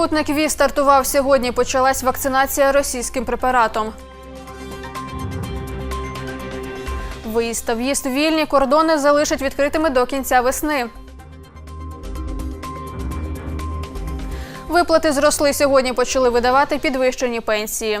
Супутник ВІ стартував сьогодні. Почалась вакцинація російським препаратом. Виїзд та в'їзд вільні кордони залишать відкритими до кінця весни. Виплати зросли сьогодні. Почали видавати підвищені пенсії.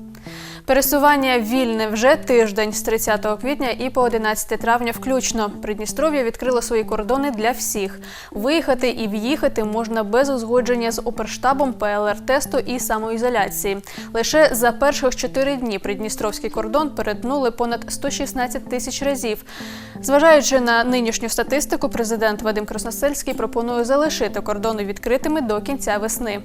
Пересування вільне вже тиждень з 30 квітня і по 11 травня включно. Придністров'я відкрило свої кордони для всіх. Виїхати і в'їхати можна без узгодження з оперштабом ПЛР-тесту і самоізоляції. Лише за перших чотири дні придністровський кордон перетнули понад 116 тисяч разів. Зважаючи на нинішню статистику, президент Вадим Красносельський пропонує залишити кордони відкритими до кінця весни.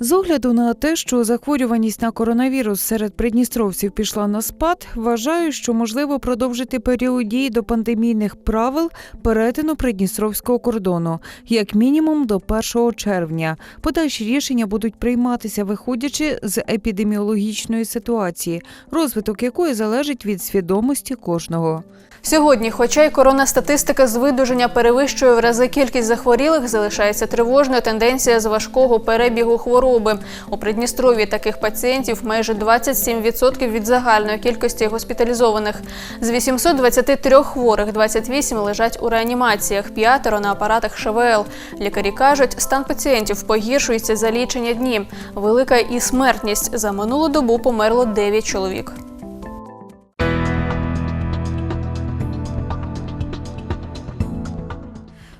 З огляду на те, що захворюваність на коронавірус серед придністровців пішла на спад, вважаю, що можливо продовжити період дії до пандемійних правил перетину придністровського кордону, як мінімум до 1 червня. Подальші рішення будуть прийматися, виходячи з епідеміологічної ситуації, розвиток якої залежить від свідомості кожного. Сьогодні, хоча й корона статистика з видуження перевищує в рази кількість захворілих, залишається тривожною тенденція з важкого перебігу хвороби. У Придністров'ї таких пацієнтів майже 27% від загальної кількості госпіталізованих. З 823 хворих 28 лежать у реанімаціях, п'ятеро на апаратах ШВЛ. Лікарі кажуть, стан пацієнтів погіршується за лічення дні. Велика і смертність. За минулу добу померло 9 чоловік.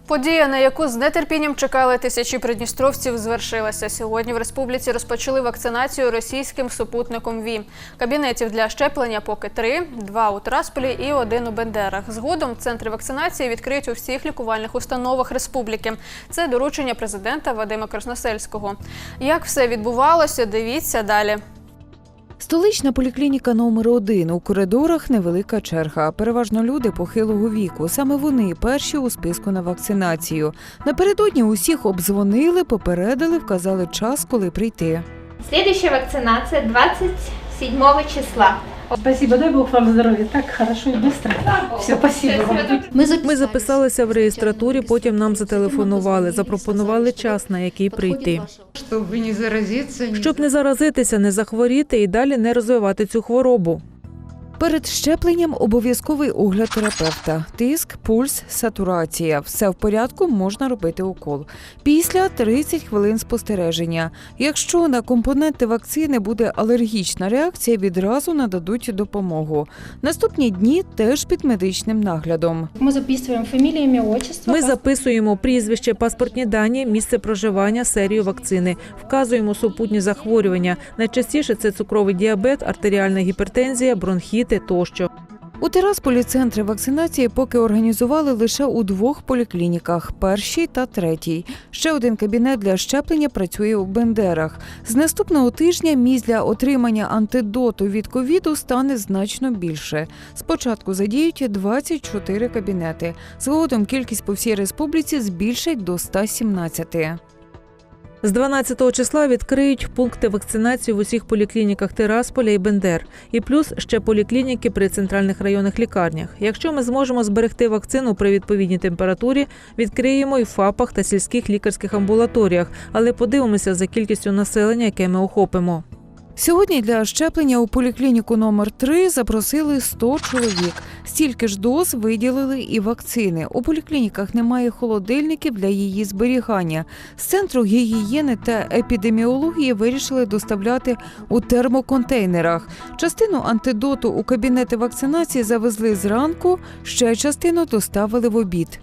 Подія, на яку з нетерпінням чекали тисячі придністровців, звершилася. Сьогодні в республіці розпочали вакцинацію російським супутником ВІ. Кабінетів для щеплення поки три: два у Трасполі і один у Бендерах. Згодом центри вакцинації відкриють у всіх лікувальних установах республіки. Це доручення президента Вадима Красносельського. Як все відбувалося, дивіться далі. Столична поліклініка номер 1 у коридорах невелика черга. Переважно люди похилого віку. Саме вони перші у списку на вакцинацію. Напередодні усіх обдзвонили, попередили, вказали час, коли прийти. Слідуюча вакцинація 27 числа. Спасибо, дай Бог вам здоров'я. Так хорошо і быстро. Все, спасибо вам. Ми записалися в реєстратурі, потім нам зателефонували, запропонували час, на який прийти. Чтобы не заразиться, Щоб не заразитися, не захворіти і далі не розвивати цю хворобу. Перед щепленням обов'язковий огляд терапевта. Тиск, пульс, сатурація. Все в порядку, можна робити укол. Після 30 хвилин спостереження. Якщо на компоненти вакцини буде алергічна реакція, відразу нададуть допомогу. Наступні дні теж під медичним наглядом. Мы записываем фамилия, имя, отчество. Ми записуємо прізвище, паспортні дані, місце проживання, серію вакцини, вказуємо супутні захворювання. Найчастіше це цукровий діабет, артеріальна гіпертензія, бронхіти тощо. У Тирасполі центри вакцинації поки організували лише у двох поліклініках першій та третій. Ще один кабінет для щеплення працює у Бендерах. З наступного тижня місць для отримання антидоту від ковіду стане значно більше. Спочатку задіють 24 кабінети. Згодом кількість по всій республіці збільшать до 117. З 12 числа відкриють пункти вакцинації в усіх поліклініках Тирасполя і Бендер, і плюс ще поліклініки при центральних районних лікарнях. Якщо ми зможемо зберегти вакцину при відповідній температурі, відкриємо і в ФАПах та сільських лікарських амбулаторіях, але подивимося за кількістю населення, яке ми охопимо. Сьогодні для щеплення у поліклініку номер 3 запросили 100 чоловік. Стільки ж доз виділили і вакцини. У поліклініках немає холодильників для її зберігання. З центру гігієни та епідеміології вирішили доставляти у термоконтейнерах. Частину антидоту у кабінети вакцинації завезли зранку, ще частину доставили в обід.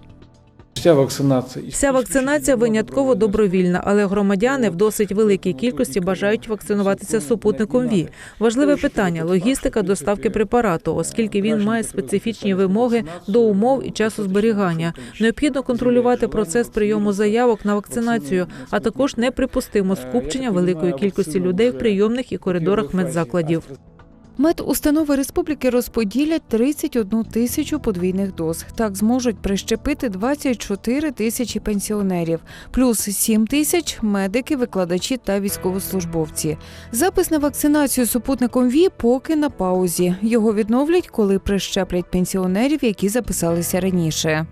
Вся вакцинація Вся вакцинація винятково добровільна, але громадяни в досить великій кількості бажають вакцинуватися супутником ВІ. Важливе питання логістика доставки препарату, оскільки він має специфічні вимоги до умов і часу зберігання. Необхідно контролювати процес прийому заявок на вакцинацію, а також неприпустимо скупчення великої кількості людей в прийомних і коридорах медзакладів. Медустанови республіки розподілять 31 тисячу подвійних доз. Так зможуть прищепити 24 тисячі пенсіонерів, плюс 7 тисяч медики, викладачі та військовослужбовці. Запис на вакцинацію супутником ВІ поки на паузі. Його відновлять, коли прищеплять пенсіонерів, які записалися раніше.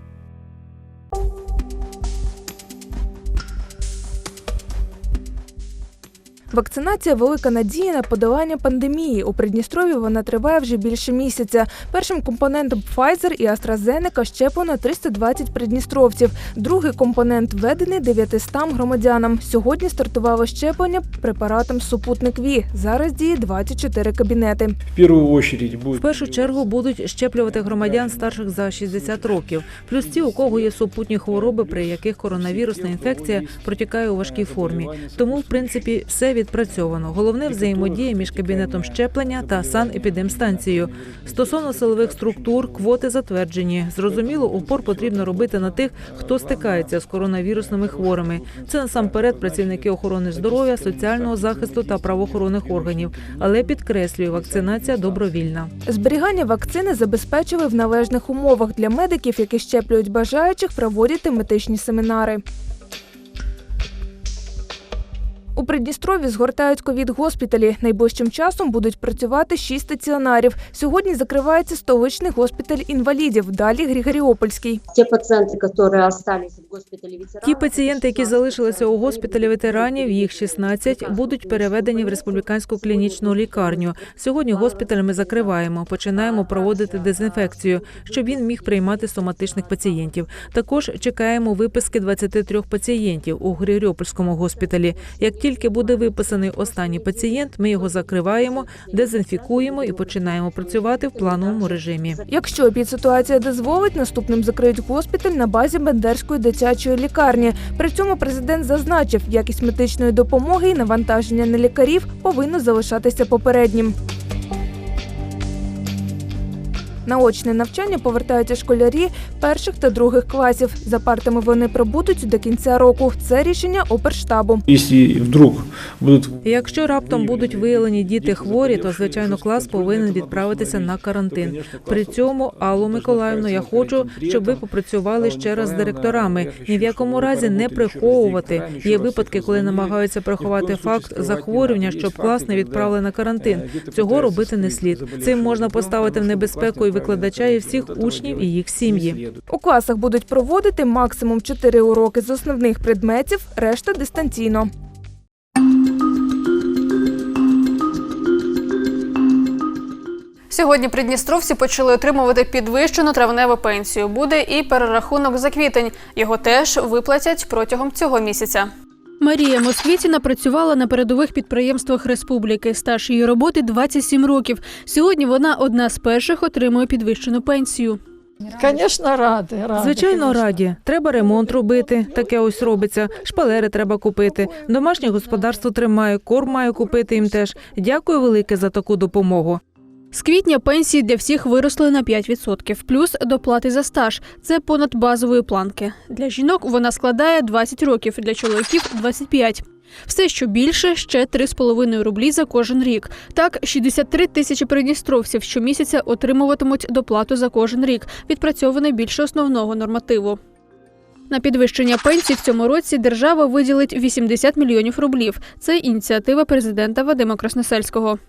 Вакцинація велика надія на подолання пандемії. У Придністрові вона триває вже більше місяця. Першим компонентом Pfizer і AstraZeneca щеплено 320 придністровців. Другий компонент введений 900 громадянам. Сьогодні стартувало щеплення препаратом Супутник Ві. Зараз діє 24 кабінети. В первую очередь будет... В першу чергу будуть щеплювати громадян старших за 60 років, плюс ті, у кого є супутні хвороби, при яких коронавірусна інфекція протікає у важкій формі. Тому, в принципі, все відпрацьовано. Головне взаємодія між кабінетом щеплення та санепідемстанцією. Стосовно силових структур, квоти затверджені. Зрозуміло, упор потрібно робити на тих, хто стикається з коронавірусними хворими. Це насамперед працівники охорони здоров'я, соціального захисту та правоохоронних органів. Але підкреслюю, вакцинація добровільна. Зберігання вакцини забезпечили в належних умовах для медиків, які щеплюють бажаючих, проводять тематичні семінари. У Придністрові згортають ковід-госпіталі. Найближчим часом будуть працювати шість стаціонарів. Сьогодні закривається столичний госпіталь інвалідів, далі Григоріопольський. Те пациенты, которые остались в госпитале ветеранов. Ті пацієнти, які залишилися у госпіталі ветеранів, їх 16, будуть переведені в республіканську клінічну лікарню. Сьогодні госпіталь ми закриваємо, починаємо проводити дезінфекцію, щоб він міг приймати соматичних пацієнтів. Також чекаємо виписки 23 пацієнтів у Григоріопольському госпіталі. Як тільки буде виписаний останній пацієнт, ми його закриваємо, дезінфікуємо і починаємо працювати в плановому режимі. Якщо підситуація дозволить, наступним закриють госпіталь на базі Бендерської дитячої лікарні. При цьому президент зазначив, якість медичної допомоги і навантаження на лікарів повинно залишатися попереднім. На очне навчання повертаються школярі перших та других класів. За партами вони пробудуть до кінця року. Це рішення оперштабу. Якщо раптом будуть виявлені діти хворі, то звичайно клас повинен відправитися на карантин. При цьому, Алло Миколаївно, я хочу, щоб ви попрацювали ще раз з директорами. Ні в якому разі не приховувати. Є випадки, коли намагаються приховати факт захворювання, щоб клас не відправили на карантин. Цього робити не слід. Цим можна поставити в небезпеку і викладача, і всіх учнів, і їх сім'ї. У класах будуть проводити максимум 4 уроки з основних предметів, решта дистанційно. Сьогодні придністровці почали отримувати підвищену травневу пенсію. Буде і перерахунок за квітень. Його теж виплатять протягом цього місяця. Марія Москвітіна працювала на передових підприємствах республіки. Стаж її роботи 27 років. Сьогодні вона одна з перших отримує підвищену пенсію. Звісно, раді. Звичайно, раді. Треба ремонт робити. Таке ось робиться. Шпалери треба купити. Домашнє господарство тримає, корм маю купити їм теж. Дякую велике за таку допомогу. З квітня пенсії для всіх виросли на 5%, плюс доплати за стаж. Це понад базової планки. Для жінок вона складає 20 років, для чоловіків 25. Все, що більше, ще 3,5 рублі за кожен рік. Так, 63 тисячі придністровців щомісяця отримуватимуть доплату за кожен рік, відпрацьований більше основного нормативу. На підвищення пенсій в цьому році держава виділить 80 мільйонів рублів. Це ініціатива президента Вадима Красносельського.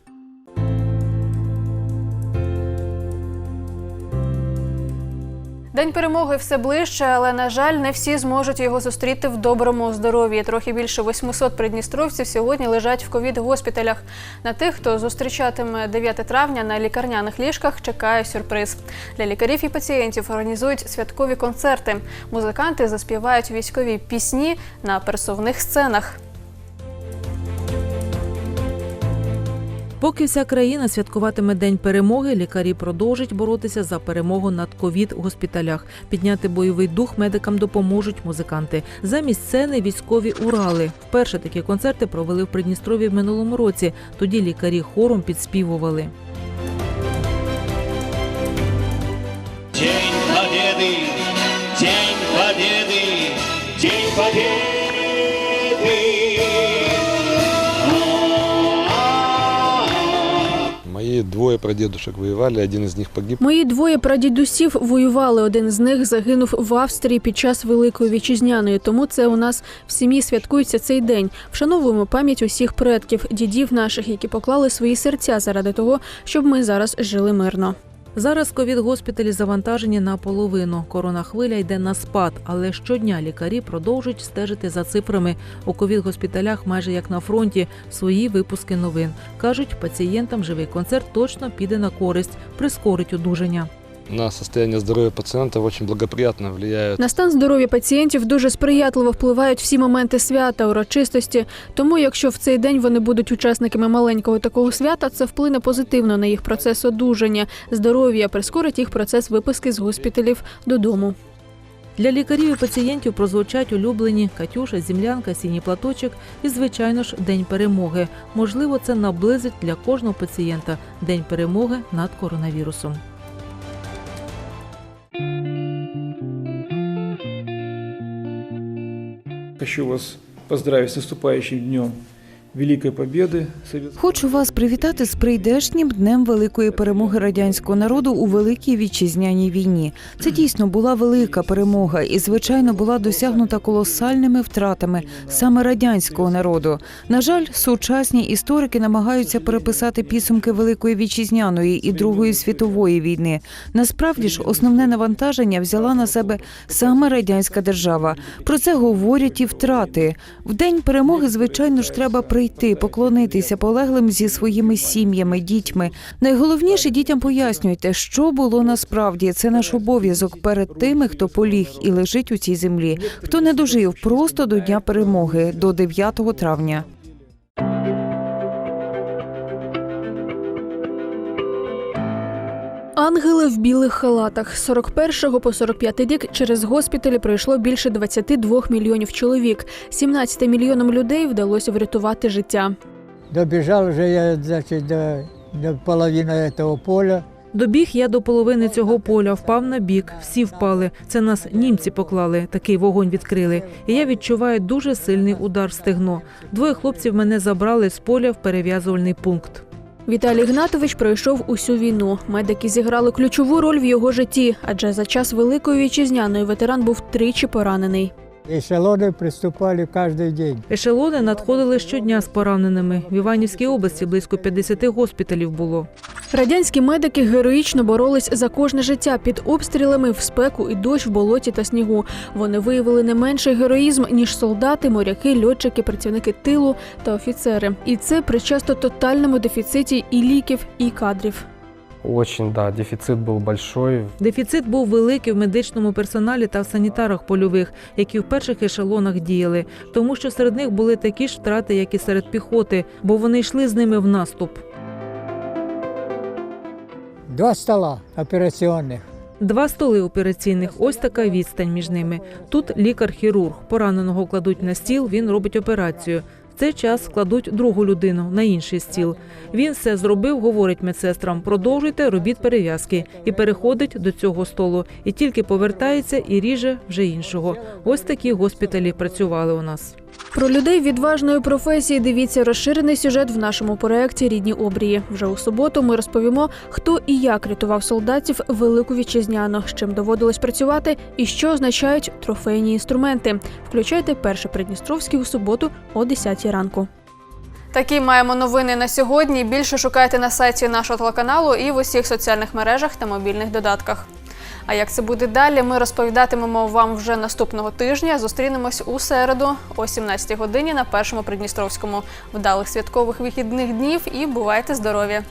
День перемоги все ближче, але на жаль, не всі зможуть його зустріти в доброму здоров'ї. Трохи більше 800 придністровців сьогодні лежать в ковід-госпіталях. На тих, хто зустрічатиме 9 травня на лікарняних ліжках, чекає сюрприз. Для лікарів і пацієнтів організують святкові концерти. Музиканти заспівають військові пісні на пересувних сценах. Поки вся країна святкуватиме День перемоги, лікарі продовжать боротися за перемогу над ковід у госпіталях. Підняти бойовий дух медикам допоможуть музиканти. Замість сцени військові Урали. Вперше такі концерти провели в Придністрові в минулому році. Тоді лікарі хором підспівували. День Победы! День Победы! День Победы! Моей прадідушок воювали, один з них погиб. Мої двоє прадідусів воювали. Один з них загинув в Австрії під час Великої вітчизняної. Тому це у нас в сім'ї святкується цей день. Вшановуємо пам'ять усіх предків, дідів наших, які поклали свої серця заради того, щоб ми зараз жили мирно. Зараз ковід-госпіталі завантажені наполовину. Коронахвиля йде на спад, але щодня лікарі продовжують стежити за цифрами у ковід-госпіталях, майже як на фронті, свої випуски новин. кажуть, пацієнтам живий концерт точно піде на користь, прискорить одужання. На состояние здоровья пациентов очень благоприятно влияют На стан здоров'я пацієнтів дуже сприятливо впливають всі моменти свята, урочистості. Тому, якщо в цей день вони будуть учасниками маленького такого свята, це вплине позитивно на їх процес одужання, здоров'я, прискорить їх процес виписки з госпіталів додому. Для лікарів і пацієнтів прозвучать улюблені Катюша, Зімлянка, Сіній платочок і, звичайно ж, День перемоги. Можливо, це наблизить для кожного пацієнта День перемоги над коронавірусом. Хочу вас поздравить с наступающим днем Великой Победы. Совет- Хочу вас привітати з прийдешнім днем великої перемоги радянського народу у великій вітчизняній війні. Це дійсно була велика перемога і, звичайно, була досягнута колосальними втратами саме радянського народу. На жаль, сучасні історики намагаються переписати підсумки великої вітчизняної і Другої світової війни. Насправді ж, основне навантаження взяла на себе саме радянська держава. Про це говорять і втрати. В день перемоги, звичайно ж, треба прийти, поклонитися полеглим зі своїми сім'ями, дітьми. Найголовніше дітям пояснюйте, що було насправді. Це наш обов'язок перед тими, хто поліг і лежить у цій землі, хто не дожив просто до дня перемоги, до 9 травня. Ангели в білих халатах з 41 по 45 рік через госпіталі пройшло більше 22 мільйонів чоловік. 17 мільйонам людей вдалося врятувати життя. Добежал уже я, значит, до, до половины этого поля. Добіг я до половини цього поля, впав на бік, всі впали. Це нас німці поклали, такий вогонь відкрили. І я відчуваю дуже сильний удар в стегно. Двоє хлопців мене забрали з поля в перев'язувальний пункт. Віталій Гнатович пройшов усю війну. Медики зіграли ключову роль в його житті, адже за час великої вітчизняної ветеран був тричі поранений. Эшелоны приступали каждый день. Ешелони надходили щодня з пораненими. В Іванівській області близько 50 госпіталів було. Радянські медики героїчно боролись за кожне життя під обстрілами в спеку і дощ в болоті та снігу. Вони виявили не менший героїзм ніж солдати, моряки, льотчики, працівники тилу та офіцери. І це при часто тотальному дефіциті і ліків, і кадрів. Очень, да, дефицит был большой. Дефіцит був великий в медичному персоналі та в санітарах польових, які в перших ешелонах діяли, тому що серед них були такі ж втрати, як і серед піхоти, бо вони йшли з ними в наступ. Два стола операционных. Два столи операційних, ось така відстань між ними. Тут лікар-хірург. Пораненого кладуть на стіл, він робить операцію. Цей час кладуть другу людину на інший стіл. Він все зробив, говорить медсестрам: продовжуйте, робіть перев'язки, і переходить до цього столу. І тільки повертається і ріже вже іншого. Ось такі госпіталі працювали у нас. Про людей відважної професії дивіться розширений сюжет в нашому проєкті Рідні обрії. Вже у суботу ми розповімо, хто і як рятував солдатів велику вітчизняну, з чим доводилось працювати і що означають трофейні інструменти. Включайте перше Придністровський у суботу о 10 ранку. Такі маємо новини на сьогодні. Більше шукайте на сайті нашого телеканалу і в усіх соціальних мережах та мобільних додатках. А як це буде далі, ми розповідатимемо вам вже наступного тижня. Зустрінемось у середу о 17 годині на першому Придністровському. Вдалих святкових вихідних днів і бувайте здорові!